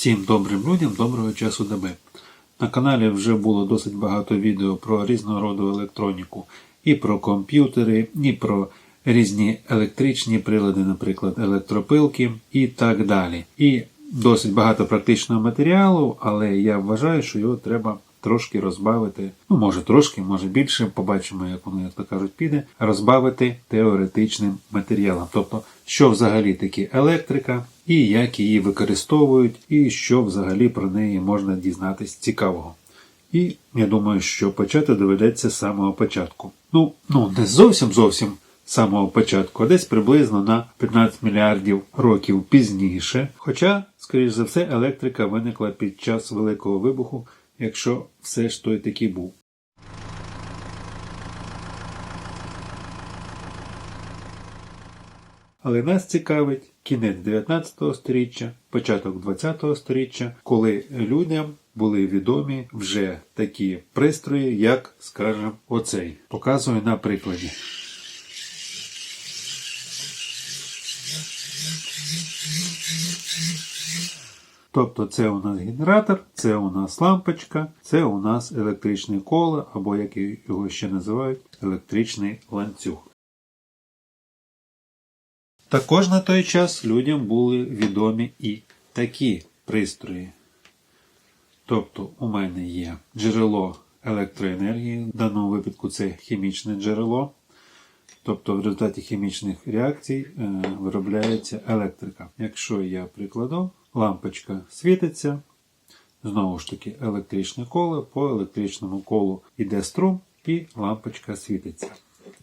Всім добрим людям доброго часу доби. На каналі вже було досить багато відео про різного роду електроніку, і про комп'ютери, і про різні електричні прилади, наприклад, електропилки і так далі. І досить багато практичного матеріалу, але я вважаю, що його треба трошки розбавити. Ну, може трошки, може більше. Побачимо, як воно, як то кажуть, піде. Розбавити теоретичним матеріалом. Тобто, що взагалі таке електрика, і як її використовують, і що взагалі про неї можна дізнатись цікавого. І я думаю, що почати доведеться з самого початку. Ну, ну не зовсім зовсім самого початку, а десь приблизно на 15 мільярдів років пізніше. Хоча, скоріш за все, електрика виникла під час Великого вибуху, якщо все ж той такий був. Але нас цікавить кінець 19 століття, початок 20 століття, коли людям були відомі вже такі пристрої, як, скажімо, оцей. Показую на прикладі. Тобто це у нас генератор, це у нас лампочка, це у нас електричне коло, або як його ще називають, електричний ланцюг. Також на той час людям були відомі і такі пристрої. Тобто у мене є джерело електроенергії, в даному випадку це хімічне джерело. Тобто в результаті хімічних реакцій е, виробляється електрика. Якщо я прикладу, лампочка світиться, знову ж таки електричне коло, по електричному колу йде струм і лампочка світиться.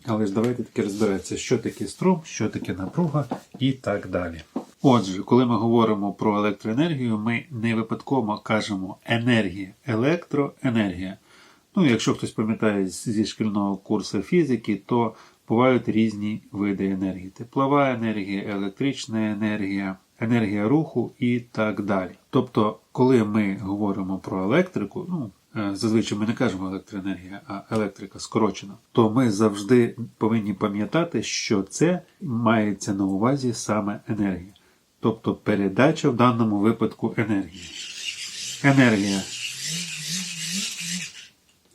Але ж давайте таки розбиратися, що таке струм, що таке напруга і так далі. Отже, коли ми говоримо про електроенергію, ми не випадково кажемо енергія, електроенергія. Ну, якщо хтось пам'ятає зі шкільного курсу фізики, то бувають різні види енергії: теплова енергія, електрична енергія, енергія руху і так далі. Тобто, коли ми говоримо про електрику, ну е, зазвичай ми не кажемо електроенергія, а електрика скорочена, то ми завжди повинні пам'ятати, що це мається на увазі саме енергія. Тобто передача в даному випадку енергії. Енергія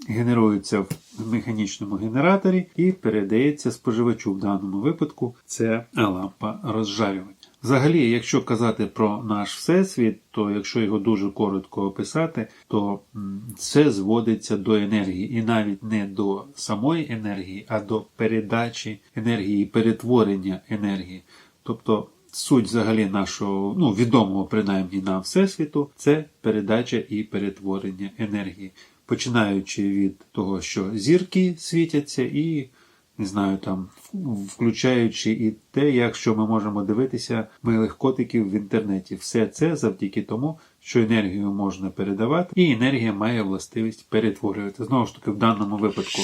генерується в механічному генераторі і передається споживачу в даному випадку це лампа розжарювання. Взагалі, якщо казати про наш всесвіт, то якщо його дуже коротко описати, то це зводиться до енергії, і навіть не до самої енергії, а до передачі енергії, перетворення енергії. Тобто суть взагалі нашого ну, відомого принаймні нам всесвіту це передача і перетворення енергії починаючи від того, що зірки світяться, і не знаю, там, включаючи і те, якщо ми можемо дивитися милих котиків в інтернеті. Все це завдяки тому, що енергію можна передавати, і енергія має властивість перетворювати. Знову ж таки, в даному випадку.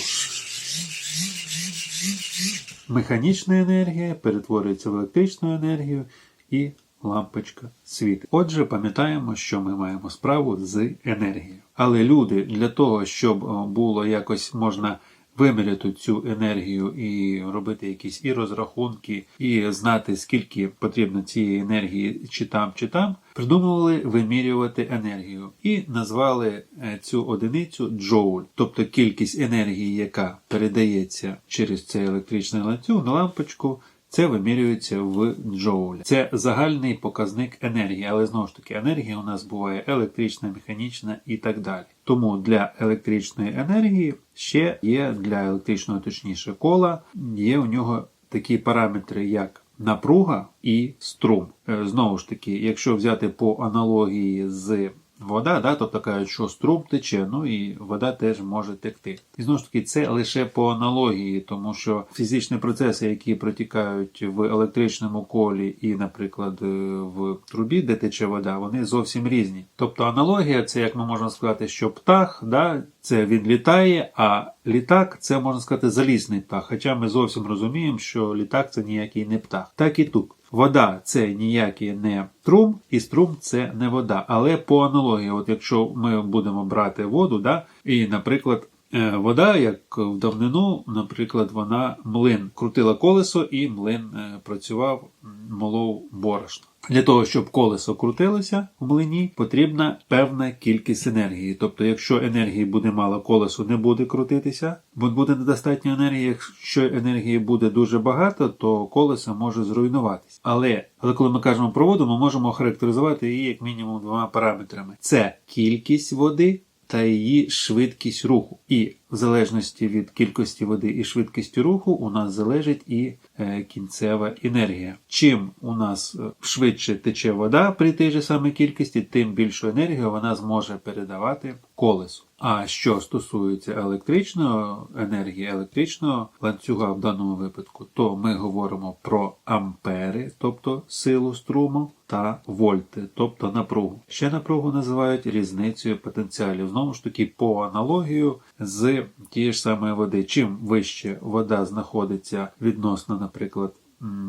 Механічна енергія перетворюється в електричну енергію і лампочка світить. Отже, пам'ятаємо, що ми маємо справу з енергією. Але люди для того, щоб було якось можна виміряти цю енергію і робити якісь і розрахунки, і знати, скільки потрібно цієї енергії чи там, чи там, придумували вимірювати енергію і назвали е, цю одиницю джоуль, тобто кількість енергії, яка передається через цей електричний ланцюг на лампочку. Це вимірюється в джоулі. Це загальний показник енергії, але знову ж таки, енергія у нас буває електрична, механічна і так далі. Тому для електричної енергії ще є для електричного, точніше, кола, є у нього такі параметри, як напруга і струм. Е, знову ж таки, якщо взяти по аналогії з Вода, да, тобто кажуть, що струм тече, ну і вода теж може текти. І знову ж таки, це лише по аналогії, тому що фізичні процеси, які протікають в електричному колі і, наприклад, в трубі, де тече вода, вони зовсім різні. Тобто аналогія це, як ми можемо сказати, що птах, да, це він літає, а літак це можна сказати залізний птах. Хоча ми зовсім розуміємо, що літак це ніякий не птах. Так і тут. Вода це ніякий не струм, і струм це не вода. Але по аналогії, от якщо ми будемо брати воду, да, і, наприклад, вода, як в давнину, наприклад, вона млин крутила колесо, і млин е, працював, молов борошно. Для того, щоб колесо крутилося в млині, потрібна певна кількість енергії. Тобто, якщо енергії буде мало, колесо не буде крутитися, бо буде недостатньо енергії. Якщо енергії буде дуже багато, то колесо може зруйнуватись. Але, але коли ми кажемо про воду, ми можемо характеризувати її як мінімум двома параметрами: це кількість води та її швидкість руху. І в залежності від кількості води і швидкості руху у нас залежить і е, кінцева енергія. Чим у нас е, швидше тече вода при тій же самій кількості, тим більшу енергію вона зможе передавати колесу. А що стосується електричної енергії, електричного ланцюга в даному випадку, то ми говоримо про ампери, тобто силу струму, та вольти, тобто напругу. Ще напругу називають різницею потенціалів. Знову ж таки, по аналогію з тієї ж самої води. Чим вище вода знаходиться відносно, наприклад,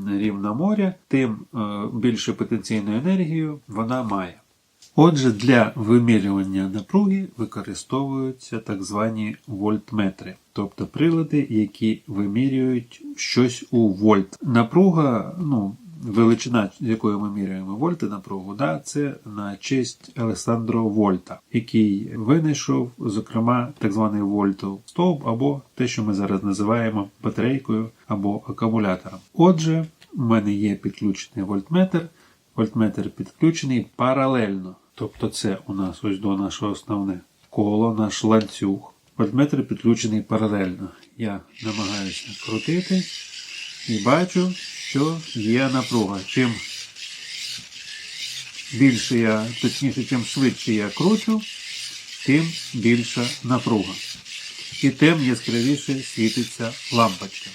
рівна моря, тим е, більше потенційну енергію вона має. Отже, для вимірювання напруги використовуються так звані вольтметри, тобто прилади, які вимірюють щось у вольт. Напруга, ну, величина, якою ми міряємо вольти напругу, да, це на честь Александро Вольта, який винайшов, зокрема, так званий вольтов стовп, або те, що ми зараз називаємо батарейкою або акумулятором. Отже, в мене є підключений вольтметр. Вольтметр підключений паралельно. Тобто це у нас ось до нашого основне коло, наш ланцюг. Вольтметр підключений паралельно. Я намагаюся крутити і бачу, що є напруга. Чим більше я, точніше, чим швидше я кручу, тим більша напруга. І тим яскравіше світиться лампочка.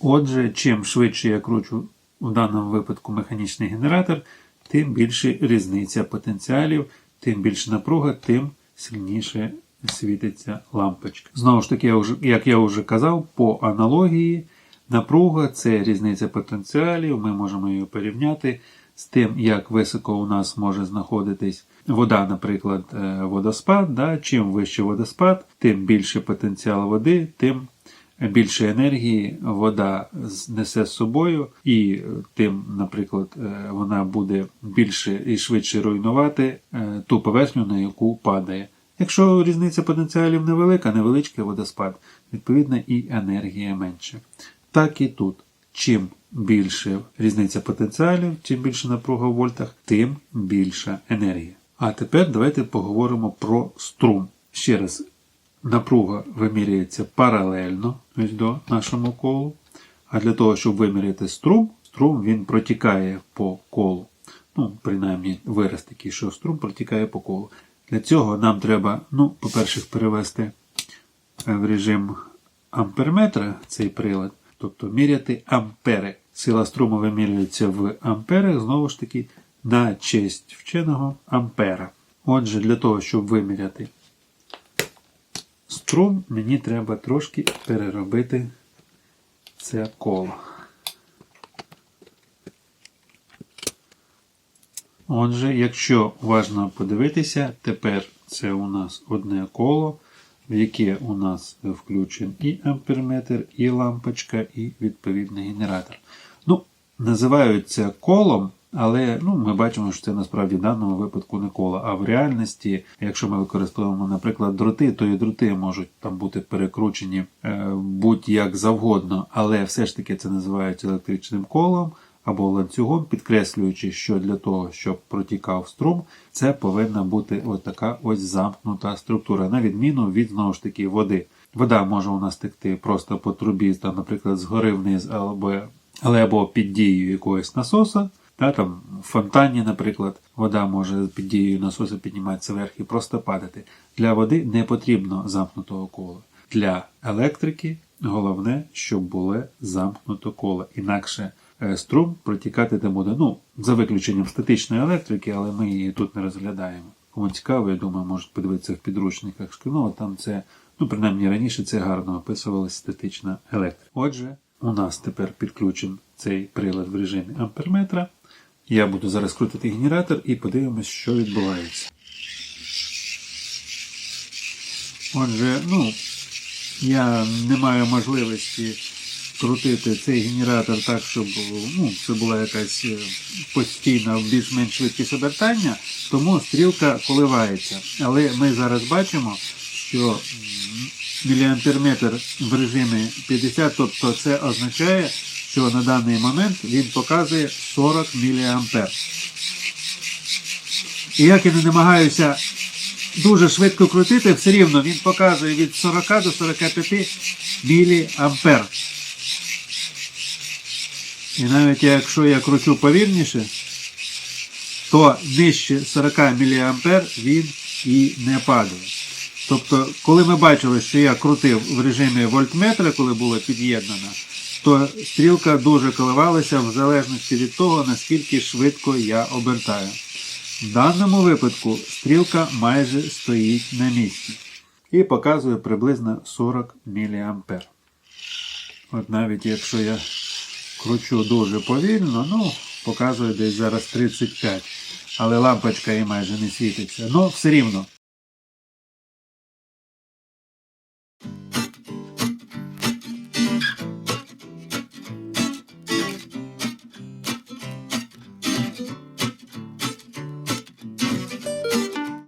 Отже, чим швидше я кручу в даному випадку механічний генератор, тим більше різниця потенціалів, тим більше напруга, тим сильніше світиться лампочка. Знову ж таки, як я вже казав, по аналогії напруга це різниця потенціалів. Ми можемо її порівняти з тим, як високо у нас може знаходитись вода, наприклад, е, водоспад. Да? Чим вище водоспад, тим більше потенціал води, тим більше енергії вода несе з собою, і тим, наприклад, е, вона буде більше і швидше руйнувати е, ту поверхню, на яку падає. Якщо різниця потенціалів невелика, невеличкий водоспад, відповідно і енергія менше. Так і тут. Чим більше різниця потенціалів, чим більше напруга в вольтах, тим більша енергія. А тепер давайте поговоримо про струм. Ще раз, напруга вимірюється паралельно до нашому колу. А для того, щоб виміряти струм, струм він протікає по колу. Ну, принаймні, вираз такий, що струм протікає по колу. Для цього нам треба, ну, по-перше, перевести в режим амперметра цей прилад, тобто міряти ампери. Сила струму вимірюється в амперах, знову ж таки, на честь вченого ампера. Отже, для того, щоб виміряти струм, мені треба трошки переробити це коло. Отже, якщо уважно подивитися, тепер це у нас одне коло, в яке у нас включен і амперметр, і лампочка, і відповідний генератор. Ну, називають колом, але ну, ми бачимо, що це насправді в даному випадку не коло. А в реальності, якщо ми використовуємо, наприклад, дроти, то і дроти можуть там бути перекручені е, будь-як завгодно, але все ж таки це називають електричним колом або ланцюгом, підкреслюючи, що для того, щоб протікав струм, це повинна бути ось така ось замкнута структура, на відміну від знову ж таки води. Вода може у нас текти просто по трубі, там, наприклад, згори вниз, або, але або під дією якогось насоса. Та, там, в фонтані, наприклад, вода може під дією насоса підніматися вверх і просто падати. Для води не потрібно замкнутого кола. Для електрики головне, щоб було замкнуто коло. Інакше струм протікати не буде. Ну, за виключенням статичної електрики, але ми її тут не розглядаємо. Кому цікаво, я думаю, можуть подивитися в підручниках шкільного, там це, ну, принаймні раніше це гарно описувалася статична електрика. Отже, у нас тепер підключен цей прилад в режимі амперметра. Я буду зараз крутити генератор і подивимось, що відбувається. Отже, ну, я не маю можливості скрутити цей генератор так, щоб ну, це була якась е, постійна більш-менш швидкість обертання, тому стрілка коливається. Але ми зараз бачимо, що міліамперметр в режимі 50, тобто це означає, що на даний момент він показує 40 міліампер. І як я не намагаюся дуже швидко крутити, все рівно він показує від 40 до 45 міліампер. І навіть якщо я кручу повільніше, то нижче 40 мА він і не падає. Тобто, коли ми бачили, що я крутив в режимі вольтметра, коли було під'єднано, то стрілка дуже коливалася в залежності від того, наскільки швидко я обертаю. В даному випадку стрілка майже стоїть на місці і показує приблизно 40 мА. От навіть якщо я кручу дуже повільно, ну, показує десь зараз 35. Але лампочка і майже не світиться. Ну, все рівно.